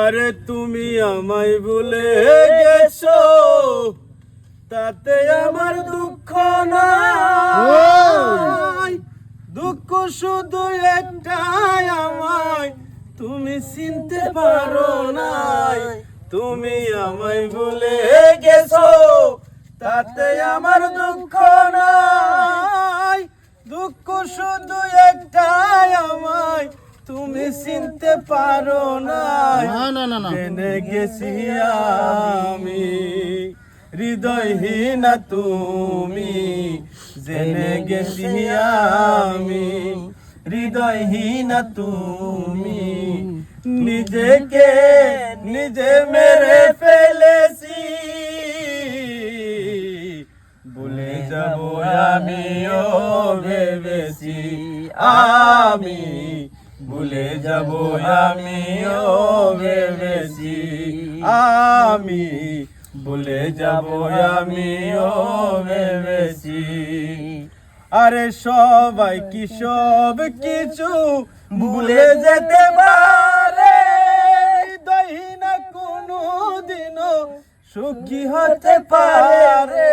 আরে তুমি আমায় ভুলে গেছো, তাতে আমার দুঃখ নাই। দুঃখ শুধু একটাই আমায়, তুমি চিনতে পারো নাই। তুমি আমায় ভুলে গেছো, তাতে আমার দুঃখ নাই। দুঃখ শুধু একটাই আমায় তুমি চিনতে পারো নাই। না না না না। জেনে গেছি আমি হৃদয়হীনা তুমি। জেনে গেছি আমি হৃদয়হীনা তুমি। নিজেকে নিজে মেরে ফেলেছি। ভুলে যাব আমিও ভেবেছি আমি ভুলে যাব আমিও ভেবেছি। আমি ভুলে যাব আমিও ভেবেছি। আরে সবাই কি সব কিছু ভুলে যেতে পারে? দহি না কোনো দিনও সুখী হতে পারে।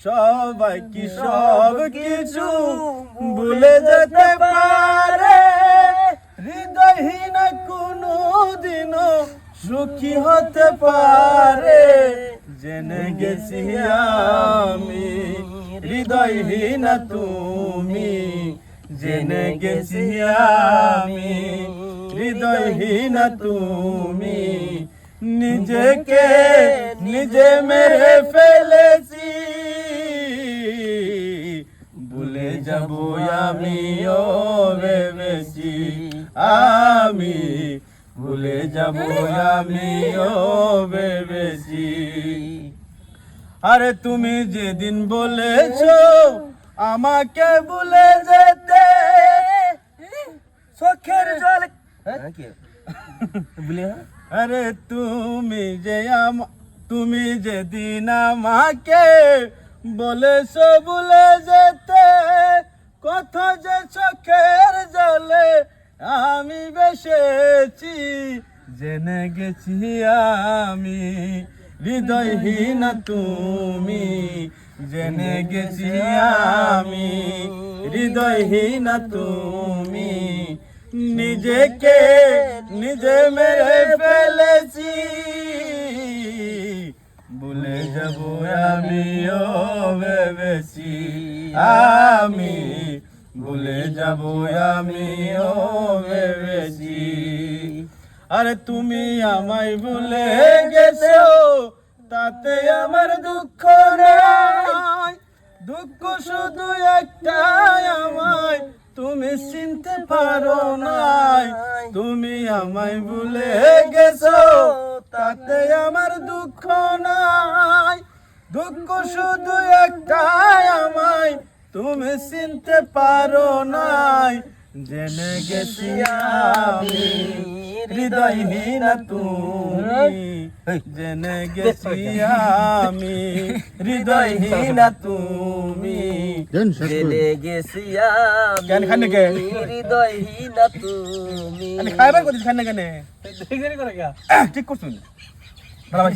সবাই কি সব কিছু ভুলে যেতে সুখী হতে পারে। জেনে গেছি আমি, হৃদয়হীন তুমি। জেনে গেছি আমি, হৃদয়হীন তুমি। নিজেকে নিজে মেরে ফেলেছি। ভুলে যাব আমিও ভেবেছি, আমি ভুলে যাব আমিও ভেবেছি। আরে তুমি যেদিন বলেছ আমাকে ভুলে যেতে চোখের জল আরে তুমি যে আম- তুমি যেদিন আমাকে বলেছ ভুলে যেতে কত যে চোখের জলে আমি বেসেছি, জেনে গেছি আমি। হৃদয়হীন তুমি, জেনে গেছি আমি। হৃদয়হীন তুমি, নিজেকে নিজে মেরে ফেলেছি। ভুলে যাব আমিও ভেবেছি, আমি ভুলে যাব আমিও ভেবেছি। আরে তুমি আমায় ভুলে গেছো, তাতে আমার দুঃখ নাই। দুঃখ শুধু একটাই আমায়, তুমি চিনতে পারো নাই। তুমি আমায় ভুলে গেছো, তাতে আমার দুঃখ নাই। দুঃখ শুধু একটাই তুমি চিনতে পারো নাই। জেনে গেছি আমি হৃদয়হীন তুমি। জেনে গেছি আমি হৃদয়হীন তুমি। জেনে গেছি কেন খান নাকি? আমি হৃদয়হীনা তুমি। খাইবার করছিস খান না। কেন ঠিক করছুন। ভালো